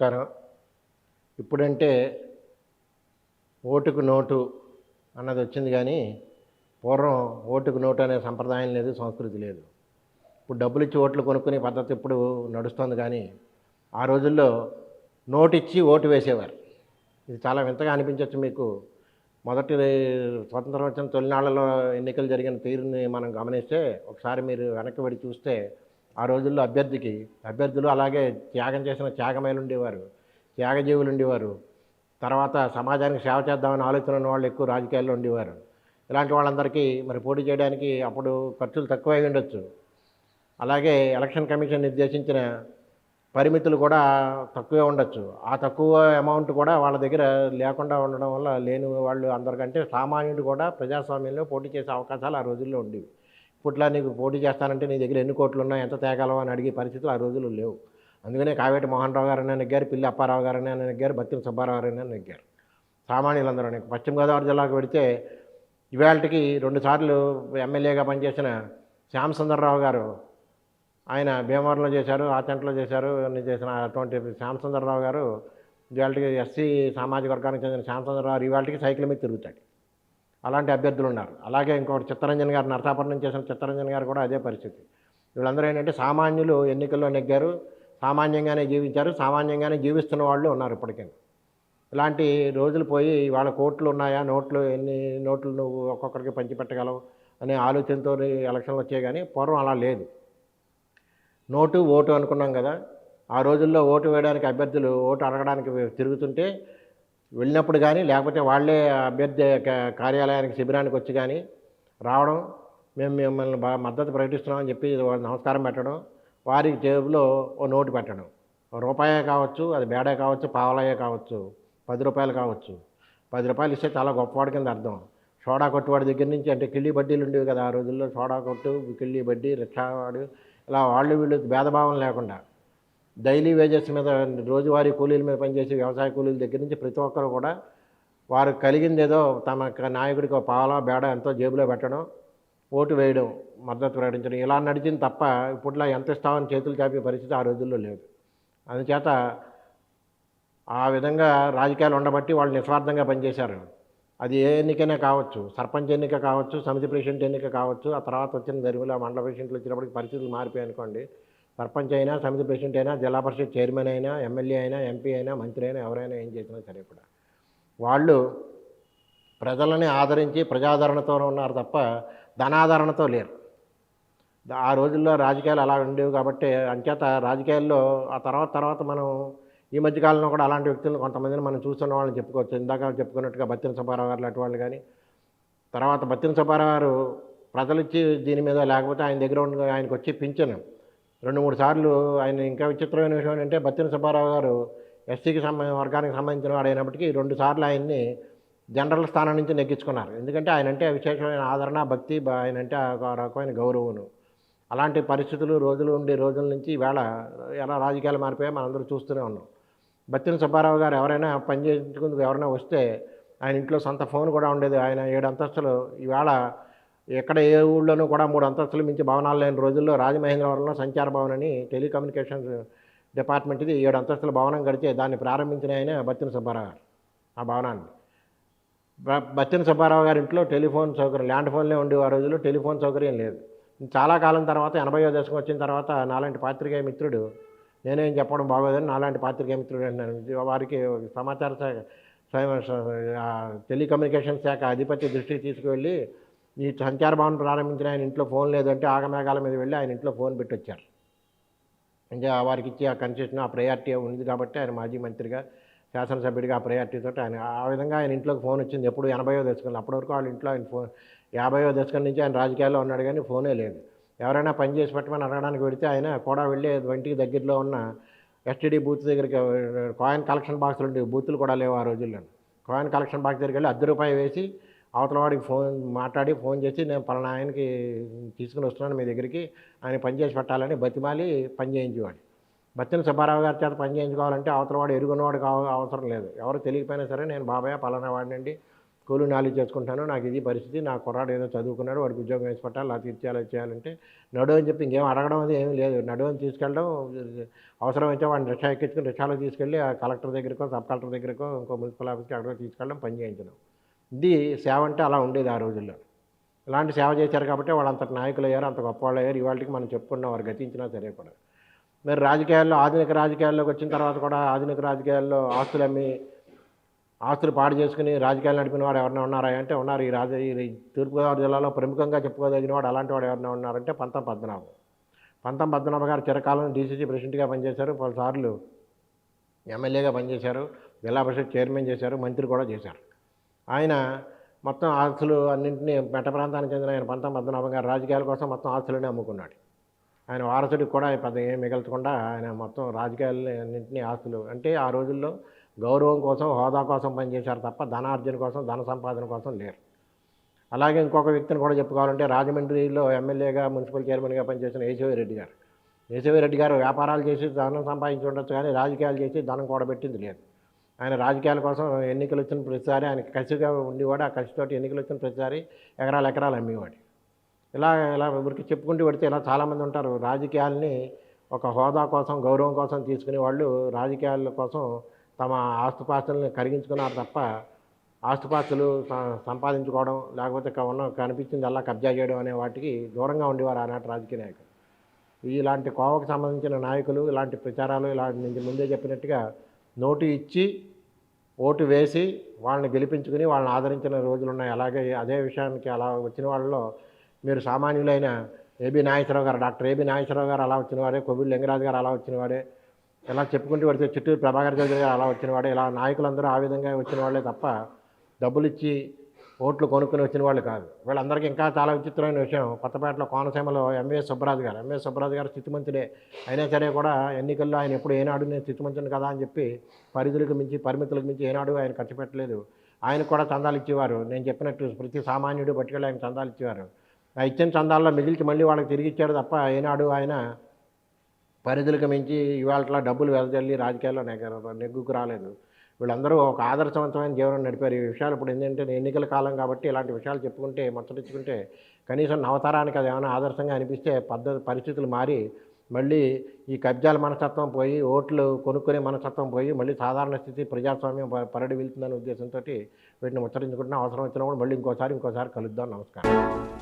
నమస్కారం. ఇప్పుడంటే ఓటుకు నోటు అన్నది వచ్చింది కానీ పూర్వం ఓటుకు నోటు అనే సంప్రదాయం లేదు సంస్కృతి లేదు. ఇప్పుడు డబ్బులు ఇచ్చి ఓట్లు కొనుక్కునే పద్ధతి ఇప్పుడు నడుస్తుంది కానీ ఆ రోజుల్లో నోటు ఇచ్చి ఓటు వేసేవారు. ఇది చాలా వింతగా అనిపించవచ్చు మీకు. మొదటి స్వతంత్రం వచ్చిన తొలినాళ్ళలో ఎన్నికలు జరిగిన తీరుని మనం గమనిస్తే ఒకసారి మీరు వెనక్కి పడి చూస్తే ఆ రోజుల్లో అభ్యర్థికి అభ్యర్థులు అలాగే త్యాగం చేసిన త్యాగమేలు ఉండేవారు త్యాగజీవులు ఉండేవారు తర్వాత సమాజానికి సేవ చేద్దామని ఆలోచన ఉన్న వాళ్ళు ఎక్కువ రాజకీయాల్లో ఉండేవారు. ఇలాంటి వాళ్ళందరికీ మరి పోటీ చేయడానికి అప్పుడు ఖర్చులు తక్కువై ఉండొచ్చు. అలాగే ఎలక్షన్ కమిషన్ నిర్దేశించిన పరిమితులు కూడా తక్కువే ఉండొచ్చు. ఆ తక్కువ అమౌంట్ కూడా వాళ్ళ దగ్గర లేకుండా ఉండడం వల్ల లేని వాళ్ళు అందరికంటే సామాన్యుడు కూడా ప్రజాస్వామ్యంలో పోటీ చేసే అవకాశాలు ఆ రోజుల్లో ఉండేవి. పుట్లా నీకు పోటీ చేస్తానంటే నీ దగ్గర ఎన్ని కోట్లు ఉన్నాయి ఎంత తేగలవు అని అడిగే పరిస్థితులు ఆ రోజులు లేవు. అందుకనే కావేటి మోహన్ రావు గారని నెగ్గారు పిల్లి అప్పారావు గారని నెగ్గారు బత్తిన సుబ్బారావు అని నెగ్గారు. సామాన్యులందరూ నీకు పశ్చిమ గోదావరి జిల్లాకు పెడితే ఇవాళకి రెండుసార్లు ఎమ్మెల్యేగా పనిచేసిన శ్యామ్ సుందర్రావు గారు ఆయన భీమవరంలో చేశారు ఆచంటలో చేశారు అన్ని చేసిన అటువంటి శ్యామ్ శ్యామసుందరరావు గారు ఇవాళకి ఎస్సీ సామాజిక వర్గానికి చెందిన శ్యామసుందరరావు ఇవాళకి సైకిల్ మీద తిరుగుతాడు. అలాంటి అభ్యర్థులు ఉన్నారు. అలాగే ఇంకోటి చిత్తరంజన్ గారు నరసాపురం చేసిన చిత్తరంజన్ గారు కూడా అదే పరిస్థితి. వీళ్ళందరూ ఏంటంటే సామాన్యులు ఎన్నికల్లో నెగ్గారు సామాన్యంగానే జీవించారు సామాన్యంగానే జీవిస్తున్న వాళ్ళు ఉన్నారు ఇప్పటికీ. ఇలాంటి రోజులు పోయి వాళ్ళ కోట్లు ఉన్నాయా నోట్లు ఎన్ని నోట్లు నువ్వు ఒక్కొక్కరికి పంచిపెట్టగలవు అనే ఆలోచనతో ఎలక్షన్లు వచ్చాయి కానీ పూర్వం అలా లేదు. నోటు ఓటు అనుకున్నాం కదా. ఆ రోజుల్లో ఓటు వేయడానికి అభ్యర్థులు ఓటు అడగడానికి తిరుగుతుంటే వెళ్ళినప్పుడు కానీ లేకపోతే వాళ్ళే అభ్యర్థి క- కార్యాలయానికి శిబిరానికి వచ్చి కానీ రావడం మేము మిమ్మల్ని బాగా మద్దతు ప్రకటిస్తున్నామని చెప్పి వాళ్ళు నమస్కారం పెట్టడం వారికి జేబులో ఓ నోటు పెట్టడం. ఓ రూపాయే కావచ్చు అది బేడే కావచ్చు పావలయే కావచ్చు పది రూపాయలు కావచ్చు. పది రూపాయలు ఇస్తే చాలా గొప్పవాడి కింద అర్థం. సోడా కొట్టువాడి దగ్గర నుంచి అంటే కిళ్ళీ బడ్డీలు ఉండేవి కదా ఆ రోజుల్లో సోడా కొట్టు కిళ్ళీ బడ్డీ రిక్షావాడు ఇలా వాళ్ళు వీళ్ళు భేదభావం లేకుండా. డైలీ వేజెస్ మీద రోజువారీ కూలీల మీద పనిచేసే వ్యవసాయ కూలీల దగ్గర నుంచి ప్రతి ఒక్కరు కూడా వారు కలిగింది ఏదో తమ నాయకుడికి పాల బేడ ఎంతో జేబులో పెట్టడం ఓటు వేయడం మద్దతు ప్రకటించడం ఇలా నడిచింది తప్ప ఇప్పట్లో ఎంత ఇస్తామని చేతులు చాపే పరిస్థితి ఆ రోజుల్లో లేదు. అందుచేత ఆ విధంగా రాజకీయాలు ఉండబట్టి వాళ్ళు నిస్వార్థంగా పనిచేశారు. అది ఏ ఎన్నికైనా కావచ్చు సర్పంచ్ ఎన్నిక కావచ్చు సమితి ప్రెసిడెంట్ ఎన్నిక కావచ్చు ఆ తర్వాత వచ్చిన జరిగిన మండల ప్రెసిడెంట్లు వచ్చినప్పటికి పరిస్థితులు మారిపోయాయి అనుకోండి సర్పంచ్ అయినా సమితి ప్రెసిడెంట్ అయినా జిల్లా పరిషత్ చైర్మన్ అయినా ఎమ్మెల్యే అయినా ఎంపీ అయినా మంత్రి అయినా ఎవరైనా ఏం చేసినా సరే కూడా. వాళ్ళు ప్రజలని ఆదరించి ప్రజాదరణతో ఉన్నారు తప్ప ధనాదరణతో లేరు. ఆ రోజుల్లో రాజకీయాలు అలా ఉండేవి కాబట్టి అంచేత రాజకీయాల్లో ఆ తర్వాత తర్వాత మనం ఈ మధ్యకాలంలో కూడా అలాంటి వ్యక్తులను కొంతమందిని మనం చూస్తున్న వాళ్ళని చెప్పుకోవచ్చు. ఇందాక చెప్పుకున్నట్టుగా బత్తిన సుబ్బారావు గారు లాంటి వాళ్ళు కానీ తర్వాత బత్తిన సుబ్బారావు గారు ప్రజలు ఇచ్చి దీని మీద లేకపోతే ఆయన దగ్గర ఉండి ఆయనకు వచ్చి పింఛను రెండు మూడు సార్లు ఆయన ఇంకా విచిత్రమైన విషయం ఏంటంటే బత్తిన సుబ్బారావు గారు ఎస్సీకి సంబంధించిన వర్గానికి సంబంధించిన వాడు అయినప్పటికీ రెండు సార్లు ఆయన్ని జనరల్ స్థానం నుంచి నెగ్గించుకున్నారు. ఎందుకంటే ఆయన అంటే విశేషమైన ఆదరణ భక్తి ఆయన అంటే ఒక రకమైన గౌరవము అలాంటి పరిస్థితులు రోజులు ఉండే రోజుల నుంచి ఈవేళ ఎలా రాజకీయాలు మారిపోయా మనందరూ చూస్తూనే ఉన్నాం. బత్తిన సుబ్బారావు గారు ఎవరైనా పనిచేసుకుందుకు ఎవరైనా వస్తే ఆయన ఇంట్లో సొంత ఫోన్ కూడా ఉండేది. ఆయన ఏడు అంతస్తులు. ఈవేళ ఎక్కడ ఏ ఊళ్ళోనూ కూడా మూడు అంతస్తులు మించి భవనాలు లేని రోజుల్లో రాజమహేంద్రవరంలో సంచార భవన్ అని టెలికమ్యూనికేషన్స్ డిపార్ట్మెంట్ది ఏడు అంతస్తుల భవనం గడిచే దాన్ని ప్రారంభించిన ఆయన బత్తిన సుబ్బారావు గారు. ఆ భవనాన్ని. బత్తిన సుబ్బారావు గారి ఇంట్లో టెలిఫోన్ సౌకర్యం ల్యాండ్ ఫోన్లే ఉండే ఆ రోజుల్లో టెలిఫోన్ సౌకర్యం లేదు. చాలా కాలం తర్వాత ఎనభైయో దశకం వచ్చిన తర్వాత నాలాంటి పాత్రికేయ మిత్రుడు నేనేం చెప్పడం బాగోదని నాలాంటి పాత్రికేయ మిత్రుడు అంటున్నాను వారికి సమాచార శాఖ టెలికమ్యూనికేషన్ శాఖ అధిపతి దృష్టికి తీసుకువెళ్ళి ఈ సంచార భవన్ ప్రారంభించిన ఆయన ఇంట్లో ఫోన్ లేదంటే ఆగమేఘాల మీద వెళ్ళి ఆయన ఇంట్లో ఫోన్ పెట్టొచ్చారు. అంటే వారికి ఇచ్చి ఆ కన్సెషన్ ఆ ప్రయారిటీ ఉంది కాబట్టి ఆయన మాజీ మంత్రిగా శాసనసభ్యుడిగా ఆ ప్రయారిటీతో ఆయన ఆ విధంగా ఆయన ఇంట్లోకి ఫోన్ వచ్చింది. ఎప్పుడు ఎనభైయో దశకంలో అప్పటి వరకు వాళ్ళ ఇంట్లో ఆయన ఫోన్ యాభైయో దశకం నుంచి ఆయన రాజకీయాల్లో ఉన్నాడు కానీ ఫోనే లేదు. ఎవరైనా పని చేసి పెట్టమని అడగడానికి వెడితే ఆయన కూడా వెళ్ళి ఇంటికి దగ్గరలో ఉన్న ఎస్టీడీ బూత్ దగ్గరికి కాయిన్ కలెక్షన్ బాక్సులు ఉండేవి. బూతులు కూడా లేవు ఆ రోజుల్లో. కాయిన్ కలెక్షన్ బాక్స్ దగ్గరికి వెళ్ళి అర్ధ రూపాయి వేసి అవతల వాడికి ఫోన్ మాట్లాడి ఫోన్ చేసి నేను పలానా ఆయనకి తీసుకుని వస్తున్నాను మీ దగ్గరికి ఆయన పనిచేసి పెట్టాలని బతిమాలి పని చేయించేవాడు బత్తిన సుబ్బారావు గారి చేత పని చేయించుకోవాలంటే అవతల వాడు ఎరుగున్నవాడు కావ అవసరం లేదు. ఎవరు తెలియకపోయినా సరే నేను బాబాయ్ పలానా వాడినండి కూలి నాలెడ్జ్ చేసుకుంటాను నాకు ఇది పరిస్థితి నా కుర్రాడు ఏదో చదువుకున్నాడు వాడికి ఉద్యోగం వేసి పెట్టాలి అలా తీర్చేయాలి చేయాలంటే నడు అని చెప్పి ఇంకేం అడగడం అది ఏమీ లేదు. నడు అని తీసుకెళ్ళడం అవసరమైతే వాడిని రిక్షా ఎక్కించుకుని రిక్షాలో తీసుకెళ్ళి ఆ కలెక్టర్ దగ్గరకో సబ్ కలెక్టర్ దగ్గరకో ఇంకో మున్సిపల్ ఆఫీస్కి అక్కడ తీసుకెళ్ళడం పని చేయించడం. ఇది సేవ అంటే అలా ఉండేది ఆ రోజుల్లో. ఇలాంటి సేవ చేశారు కాబట్టి వాళ్ళు అంత నాయకులు అయ్యారు అంత గొప్పవాళ్ళు అయ్యారు. ఇవాళకి మనం చెప్పుకున్నాం వారు గతించినా సరే కూడా. మరి రాజకీయాల్లో ఆధునిక రాజకీయాల్లోకి వచ్చిన తర్వాత కూడా ఆధునిక రాజకీయాల్లో ఆస్తులు అమ్మి ఆస్తులు పాడు చేసుకుని రాజకీయాలు నడిపిన వాడు ఎవరైనా ఉన్నారా అంటే ఉన్నారు. ఈ రాజ ఈ తూర్పుగోదావరి జిల్లాలో ప్రముఖంగా చెప్పుకోదగిన వాడు అలాంటి వాడు ఎవరైనా ఉన్నారంటే పంతం పద్మనాభం. పంతం పద్మనాభ గారు చిరకాలం డీసీసీ ప్రెసిడెంట్గా పనిచేశారు. పలుసార్లు ఎమ్మెల్యేగా పనిచేశారు. జిల్లా పరిషత్ చైర్మన్ చేశారు. మంత్రి కూడా చేశారు. ఆయన మొత్తం ఆస్తులు అన్నింటినీ మెట ప్రాంతానికి చెందిన ఆయన పంతం పద్మనాభం గారు రాజకీయాల కోసం మొత్తం ఆస్తులనే అమ్ముకున్నాడు. ఆయన వారసుడికి కూడా పెద్ద ఏం మిగల్చకుండా ఆయన మొత్తం రాజకీయాలని అన్నింటినీ ఆస్తులు అంటే ఆ రోజుల్లో గౌరవం కోసం హోదా కోసం పనిచేశారు తప్ప ధనార్జన కోసం ధన సంపాదన కోసం లేరు. అలాగే ఇంకొక వ్యక్తిని కూడా చెప్పుకోవాలంటే రాజమండ్రిలో ఎమ్మెల్యేగా మున్సిపల్ చైర్మన్గా పనిచేసిన ఏసవి రెడ్డి గారు. ఏసవి రెడ్డి గారు వ్యాపారాలు చేసి ధనం సంపాదించి ఉండొచ్చు కానీ రాజకీయాలు చేసి ధనం కూడబెట్టింది లేదు. ఆయన రాజకీయాల కోసం ఎన్నికలు వచ్చిన ప్రతిసారి ఆయన కసిగా ఉండేవాడు. ఆ కసితోటి ఎన్నికలు వచ్చిన ప్రతిసారి ఎకరాలు ఎకరాలు అమ్మేవాడు. ఇలా ఇలా ఊరికి చెప్పుకుంటూ పెడితే ఇలా చాలామంది ఉంటారు. రాజకీయాల్ని ఒక హోదా కోసం గౌరవం కోసం తీసుకునే వాళ్ళు రాజకీయాల కోసం తమ ఆస్తుపాస్తుల్ని కరిగించుకున్నారు తప్ప ఆస్తుపాస్తులు సంపాదించుకోవడం లేకపోతే ఉన్న కనిపించింది అలా కబ్జా చేయడం అనే వాటికి దూరంగా ఉండేవారు ఆనాటి రాజకీయ నాయకులు. ఇలాంటి కోవకు సంబంధించిన నాయకులు ఇలాంటి ప్రచారాలు ఇలా ముందే చెప్పినట్టుగా నోటు ఇచ్చి ఓటు వేసి వాళ్ళని గెలిపించుకుని వాళ్ళని ఆదరించిన రోజులు ఉన్నాయి. అలాగే అదే విషయానికి అలా వచ్చిన వాళ్ళలో మీరు సామాన్యులైన ఏబి నాగేశ్వరరావు గారు డాక్టర్ ఏబి నాగేశ్వరరావు గారు అలా వచ్చినవాడే కొవ్విడి లింగరాజు గారు అలా వచ్చినవాడే ఇలా చెప్పుకుంటూ పడితే చిట్టూరు ప్రభాకర్ చౌదరి గారు అలా వచ్చినవాడే ఇలా నాయకులందరూ ఆ విధంగా వచ్చిన వాళ్ళే తప్ప డబ్బులు ఇచ్చి ఓట్లు కొనుక్కుని వచ్చిన వాళ్ళు కాదు. వీళ్ళందరికీ ఇంకా చాలా విచిత్రమైన విషయం. కొత్తపేటలో కోనసీమలో ఎంఏ సుబ్బరాజు గారు ఎంఏ సుబ్బరాజు గారు స్థితిమంతుడే అయినా సరే కూడా ఎన్నికల్లో ఆయన ఎప్పుడు ఏనాడు నేను స్థితిమంతుని కదా అని చెప్పి పరిధులకు మించి పరిమితులకు మించి ఏనాడు ఆయన ఖర్చు పెట్టలేదు. ఆయన కూడా చందాలు ఇచ్చేవారు. నేను చెప్పినట్టు ప్రతి సామాన్యుడు పట్టుకెళ్ళి ఆయన చందాలు ఇచ్చేవారు. ఆ ఇచ్చిన చందాల్లో మిగిలిచి మళ్ళీ వాళ్ళకి తిరిగి ఇచ్చాడు తప్ప ఏనాడు ఆయన పరిధులకు మించి ఇవాళ డబ్బులు వెదజల్లి రాజకీయాల్లో నెగ్గు నెగ్గుకు రాలేదు. వీళ్ళందరూ ఒక ఆదర్శవంతమైన జీవనం నడిపారు. ఈ విషయాలు ఇప్పుడు ఏంటంటే ఎన్నికల కాలం కాబట్టి ఇలాంటి విషయాలు చెప్పుకుంటే ముచ్చటించుకుంటే కనీసం నవతరానికి అది ఏమైనా ఆదర్శంగా అనిపిస్తే పద్ధతి పరిస్థితులు మారి మళ్ళీ ఈ కబ్జాల మనస్తత్వం పోయి ఓట్లు కొనుక్కునే మనస్తత్వం పోయి మళ్ళీ సాధారణ స్థితి ప్రజాస్వామ్యం పరడి వెళ్తుందనే ఉద్దేశంతో వీటిని ముచ్చరించుకుంటున్నా అవసరం వచ్చినప్పుడు మళ్ళీ ఇంకోసారి ఇంకోసారి కలుద్దాం. నమస్కారం.